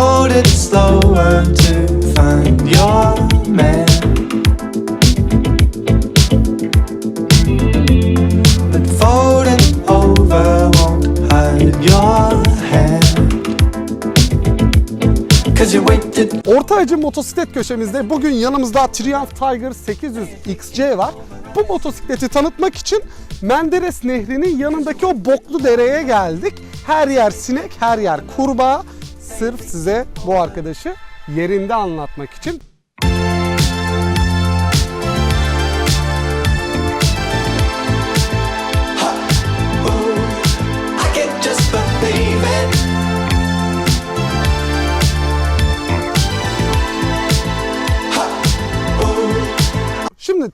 floated slower to find your man. But folding over won't hide your hand. Cause motosiklet köşemizde bugün yanımızda Triumph Tiger 800 XC var. Bu motosikleti tanıtmak için Menderes Nehri'nin yanındaki o boklu dereye geldik. Her yer sinek, her yer kurbağa. Sırf size bu arkadaşı yerinde anlatmak için.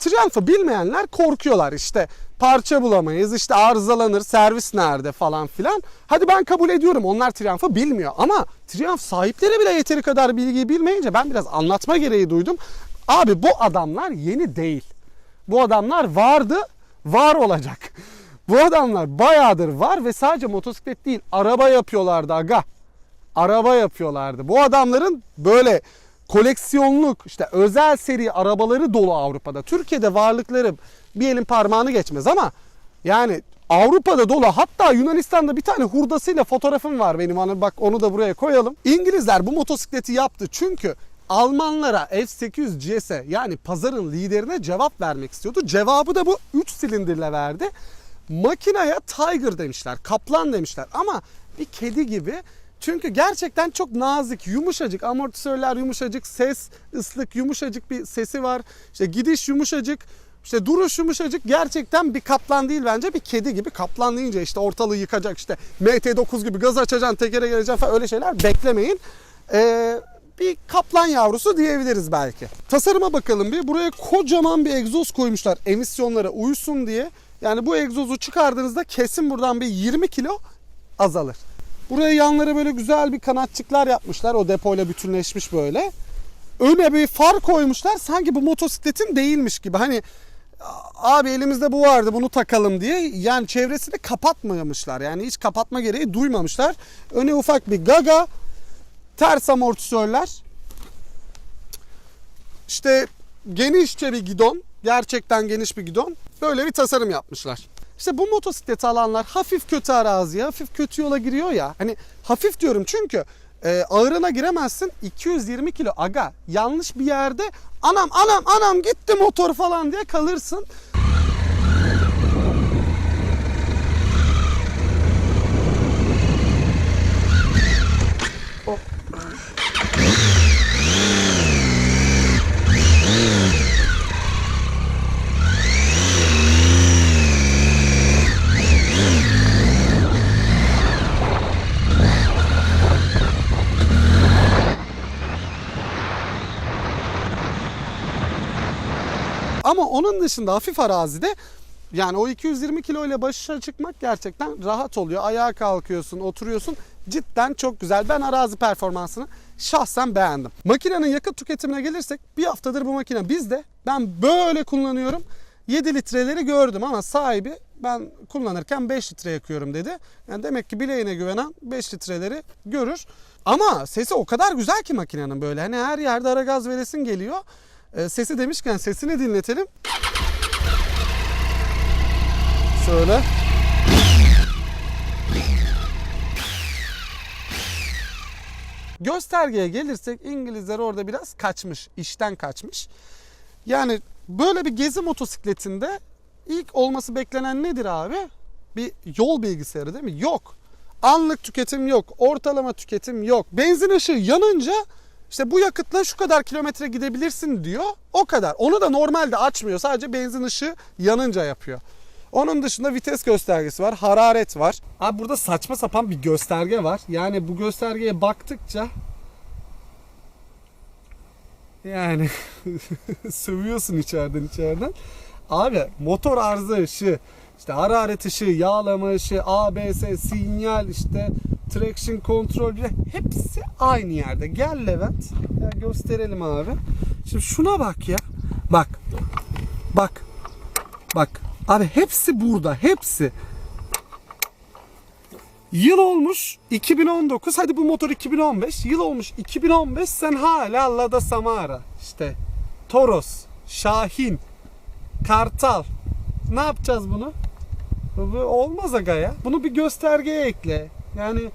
Şimdi Triumph'ı bilmeyenler korkuyorlar işte parça bulamayız işte arızalanır servis nerede falan filan. Hadi ben kabul ediyorum onlar Triumph'ı bilmiyor ama Triumph sahipleri bile yeteri kadar bilgiyi bilmeyince ben biraz anlatma gereği duydum. Abi bu adamlar yeni değil. Bu adamlar vardı var olacak. Bu adamlar bayağıdır var ve sadece motosiklet değil araba yapıyorlardı aga araba yapıyorlardı. Bu adamların böyle koleksiyonluk işte özel seri arabaları dolu Avrupa'da. Türkiye'de varlıkları bir elin parmağını geçmez ama yani Avrupa'da dolu hatta Yunanistan'da bir tane hurdasıyla fotoğrafım var benim hani bak onu da buraya koyalım. İngilizler bu motosikleti yaptı çünkü Almanlara F800 GS'e yani pazarın liderine cevap vermek istiyordu. Cevabı da bu 3 silindirle verdi. Makinaya Tiger demişler, kaplan demişler ama bir kedi gibi çünkü gerçekten çok nazik, yumuşacık, amortisörler yumuşacık, ses ıslık yumuşacık bir sesi var. İşte gidiş yumuşacık, işte duruş yumuşacık. Gerçekten bir kaplan değil bence bir kedi gibi. Kaplan deyince işte ortalığı yıkacak işte MT9 gibi gaz açacaksın, tekere geleceksin falan öyle şeyler beklemeyin. Ee, bir kaplan yavrusu diyebiliriz belki. Tasarıma bakalım bir. Buraya kocaman bir egzoz koymuşlar emisyonlara uysun diye. Yani bu egzozu çıkardığınızda kesin buradan bir 20 kilo azalır. Buraya yanlara böyle güzel bir kanatçıklar yapmışlar. O depoyla bütünleşmiş böyle. Öne bir far koymuşlar. Sanki bu motosikletin değilmiş gibi. Hani abi elimizde bu vardı bunu takalım diye. Yani çevresini kapatmamışlar. Yani hiç kapatma gereği duymamışlar. Öne ufak bir gaga. Ters amortisörler. İşte genişçe bir gidon. Gerçekten geniş bir gidon. Böyle bir tasarım yapmışlar. İşte bu motosikleti alanlar hafif kötü araziye, hafif kötü yola giriyor ya. Hani hafif diyorum çünkü e, ağırına giremezsin. 220 kilo aga yanlış bir yerde anam anam anam gitti motor falan diye kalırsın. Ama onun dışında hafif arazide yani o 220 kilo ile başa çıkmak gerçekten rahat oluyor. Ayağa kalkıyorsun, oturuyorsun. Cidden çok güzel. Ben arazi performansını şahsen beğendim. Makinenin yakıt tüketimine gelirsek bir haftadır bu makine bizde. Ben böyle kullanıyorum. 7 litreleri gördüm ama sahibi ben kullanırken 5 litre yakıyorum dedi. Yani demek ki bileğine güvenen 5 litreleri görür. Ama sesi o kadar güzel ki makinenin böyle. Hani her yerde ara gaz veresin geliyor. Ee, sesi demişken sesini dinletelim. Şöyle. Göstergeye gelirsek İngilizler orada biraz kaçmış, işten kaçmış. Yani böyle bir gezi motosikletinde ilk olması beklenen nedir abi? Bir yol bilgisayarı değil mi? Yok. Anlık tüketim yok. Ortalama tüketim yok. Benzin ışığı yanınca işte bu yakıtla şu kadar kilometre gidebilirsin diyor. O kadar. Onu da normalde açmıyor. Sadece benzin ışığı yanınca yapıyor. Onun dışında vites göstergesi var, hararet var. Abi burada saçma sapan bir gösterge var. Yani bu göstergeye baktıkça yani sövüyorsun içeriden içeriden. Abi motor arıza ışığı, işte hararet ışığı, yağlama ışığı, ABS, sinyal, işte traction control hepsi aynı yerde. Gel Levent. Ya gösterelim abi. Şimdi şuna bak ya. Bak. Bak. Bak. Abi hepsi burada. Hepsi. Yıl olmuş 2019. Hadi bu motor 2015. Yıl olmuş 2015. Sen hala Lada Samara. işte Toros, Şahin, Kartal. Ne yapacağız bunu? Olmaz aga ya. Bunu bir göstergeye ekle. Yani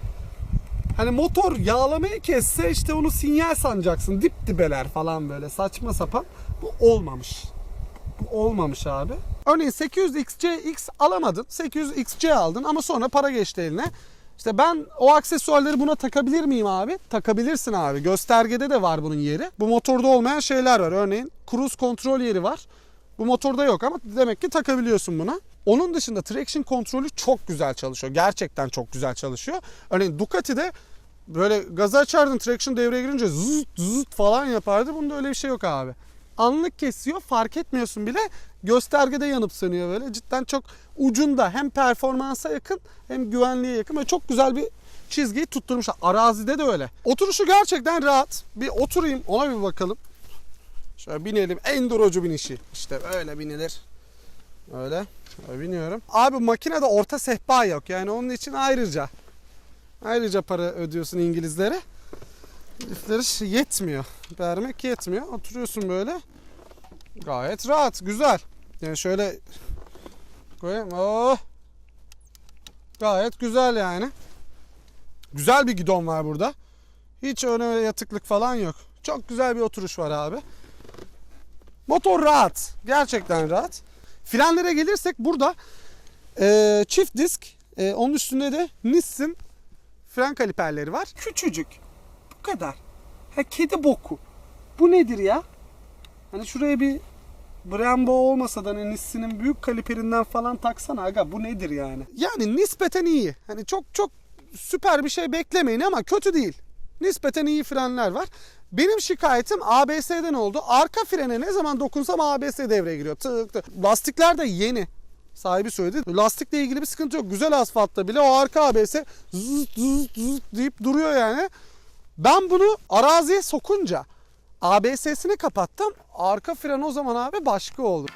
hani motor yağlamayı kesse işte onu sinyal sanacaksın. Dip dibeler falan böyle saçma sapan. Bu olmamış. Bu olmamış abi. Örneğin 800 XCX alamadın. 800 XC aldın ama sonra para geçti eline. İşte ben o aksesuarları buna takabilir miyim abi? Takabilirsin abi. Göstergede de var bunun yeri. Bu motorda olmayan şeyler var. Örneğin cruise kontrol yeri var. Bu motorda yok ama demek ki takabiliyorsun buna. Onun dışında traction kontrolü çok güzel çalışıyor. Gerçekten çok güzel çalışıyor. Örneğin Ducati'de böyle gazı açardın traction devreye girince zıt zıt falan yapardı. Bunda öyle bir şey yok abi. Anlık kesiyor fark etmiyorsun bile. Göstergede yanıp sönüyor böyle. Cidden çok ucunda hem performansa yakın hem güvenliğe yakın. Böyle çok güzel bir çizgiyi tutturmuşlar. Arazide de öyle. Oturuşu gerçekten rahat. Bir oturayım ona bir bakalım. Şöyle binelim. Endurocu binişi. İşte öyle binilir. Öyle. Şöyle biniyorum. Abi makinede orta sehpa yok. Yani onun için ayrıca. Ayrıca para ödüyorsun İngilizlere. Herifleri yetmiyor. Vermek yetmiyor. Oturuyorsun böyle. Gayet rahat. Güzel. Yani şöyle koyayım. Oh. Gayet güzel yani. Güzel bir gidon var burada. Hiç öyle yatıklık falan yok. Çok güzel bir oturuş var abi. Motor rahat. Gerçekten rahat. Frenlere gelirsek burada e, çift disk. e, onun üstünde de Nissin fren kaliperleri var. Küçücük. Bu kadar. Ha kedi boku. Bu nedir ya? Hani şuraya bir Brembo olmasa da hani Nissin'in büyük kaliperinden falan taksana aga bu nedir yani? Yani nispeten iyi. Hani çok çok süper bir şey beklemeyin ama kötü değil. Nispeten iyi frenler var. Benim şikayetim ABS'den oldu. Arka frene ne zaman dokunsam ABS devreye giriyor. Tık tık. Lastikler de yeni. Sahibi söyledi. Lastikle ilgili bir sıkıntı yok. Güzel asfaltta bile o arka ABS zıt zıt zıt deyip duruyor yani. Ben bunu araziye sokunca ABS'sini kapattım. Arka fren o zaman abi başka oldu.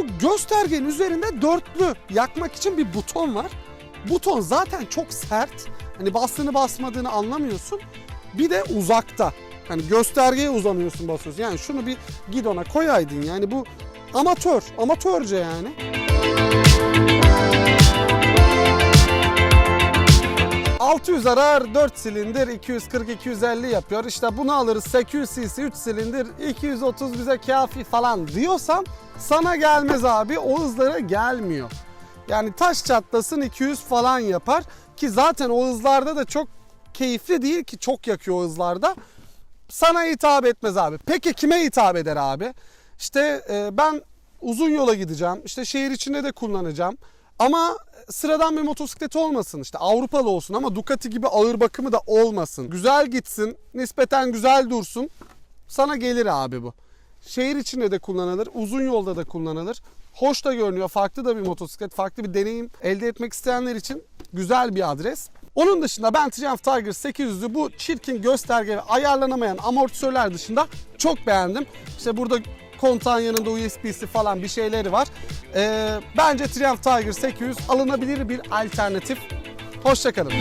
Bu göstergenin üzerinde dörtlü yakmak için bir buton var. Buton zaten çok sert. Hani bastığını basmadığını anlamıyorsun. Bir de uzakta. Hani göstergeye uzanıyorsun basıyorsun. Yani şunu bir gidona koyaydın. Yani bu amatör. Amatörce yani. ...600 arar 4 silindir 240-250 yapıyor. İşte bunu alırız 800 cc 3 silindir 230 bize kafi falan diyorsan sana gelmez abi o hızlara gelmiyor. Yani taş çatlasın 200 falan yapar ki zaten o hızlarda da çok keyifli değil ki çok yakıyor o hızlarda. Sana hitap etmez abi. Peki kime hitap eder abi? İşte e, ben uzun yola gideceğim. İşte şehir içinde de kullanacağım. Ama sıradan bir motosiklet olmasın işte Avrupalı olsun ama Ducati gibi ağır bakımı da olmasın. Güzel gitsin, nispeten güzel dursun. Sana gelir abi bu. Şehir içinde de kullanılır, uzun yolda da kullanılır. Hoş da görünüyor, farklı da bir motosiklet, farklı bir deneyim elde etmek isteyenler için güzel bir adres. Onun dışında ben Triumph Tiger 800'ü bu çirkin gösterge ve ayarlanamayan amortisörler dışında çok beğendim. İşte burada kontağın yanında USB'si falan bir şeyleri var. Ee, bence Triumph Tiger 800 alınabilir bir alternatif. Hoşçakalın.